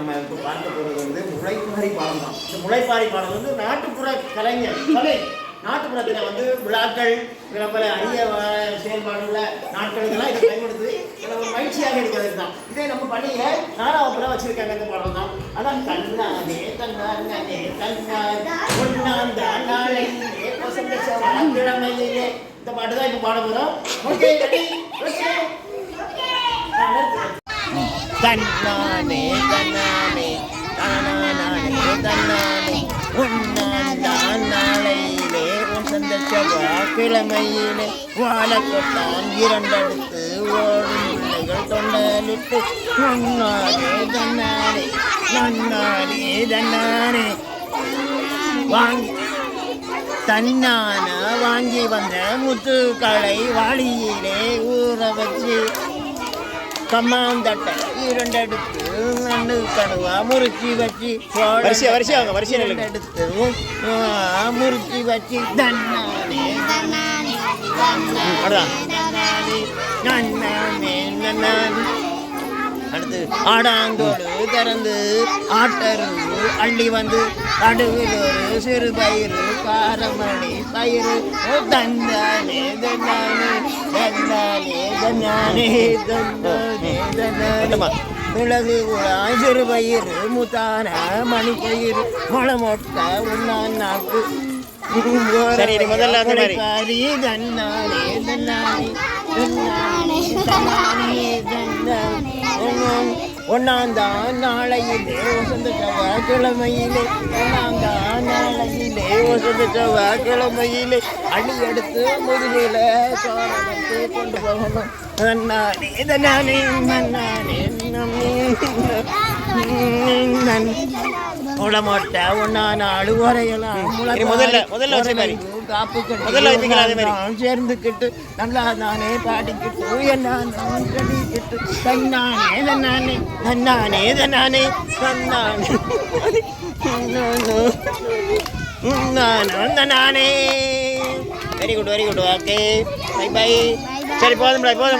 நம்ம இப்போ பார்க்க போகிறது வந்து முளைப்பாரி பாடம் தான். இந்த முளைப்பாரி பாடம் வந்து நாட்டுப்புற கலைஞர் கலை. நாட்டுப்புறத்தில் வந்து விழாக்கள் பிரபல அரிய செயல்பாடுள்ள நாட்கள் இதெல்லாம் இதை பயன்படுத்தி இதை ஒரு மகிழ்ச்சியாக இருக்கிறது தான். இதே நம்ம பள்ளியில நாலாவது வச்சிருக்காங்க இந்த பாடம் தான். அதான் கண்ணாதே தன்னானே தன்னானே ஒன்னாந்த நாளை வசந்த செவ்வாய்க்கிழமையிலே இந்த பாட்டு தான் இப்போ பாட போகிறோம் ஓகே ஓகே. தன்னானே தன்னானே தானானே தன்னானே உன்னான் நாளையிலே வசந்த செவ்வாய்க்கிழமையிலே வாழக்கொட்டான் இரண்டடுத்து ஓடும் பிள்ளைகள் தொண்டலிட்டு நன்னாரே தன்னாரே நன்னாரே தன்னாரே வாங்கி தன்னான வாங்கி வந்த முத்துக்களை வாளியிலே ஊற வச்சு கம்மாந்தட்டை இரண்டெடுத்து நண்டு கடுவா முறிச்சி வச்சு வரிசையா, வரிசையா வாங்க, வரிசையா. எடுத்து முறிச்சி வச்சு தன்னானே அடுத்து? ஆடாங்கோடு திறந்து ஆட்டரும்பு அள்ளி வந்து நடுவில் ஒரு சிறு பயிறு காரமணி பயிறு. தந்தானே தந்தானே தந்தானே தந்தானே தந்தானே தந்தானே. மிளகு குழாய் சிறு பயிறு முத்தான மணி பயிறு மொளமொட்ட உண்ணான் நாக்கு. முதல்ல. பாரி தன்னானே தன்னானே தன்னானே தன்னானே தன்னானே ஒன்னாந்தான் நாளையிலே வசந்த செவ்வாய்க்கிழமையிலே ஒன்னாந்தான் நாளையிலே வசந்த செவ்வாய்க்கிழமையிலே அள்ளி எடுத்து முதுகில சோரத்து கொண்டு போகணும் நன்னானே தன்னானே நன்னானே உடமொட்ட ஒன்னா நாடு உரையலாம் சரி, முதல்ல- முதல்ல வச்ச மாதிரி. முதல்ல வைப்பீங்களா அதே மாதிரி? சேர்ந்துக்கிட்டு நல்லா நானே பாடிக்கிட்டு நான் கடிக்கிட்டு தன்னானே தன்னானே தன்னானே தன்னானே தன்னானே நானே. Very good very good okay bye bye சரி போதும் போதும்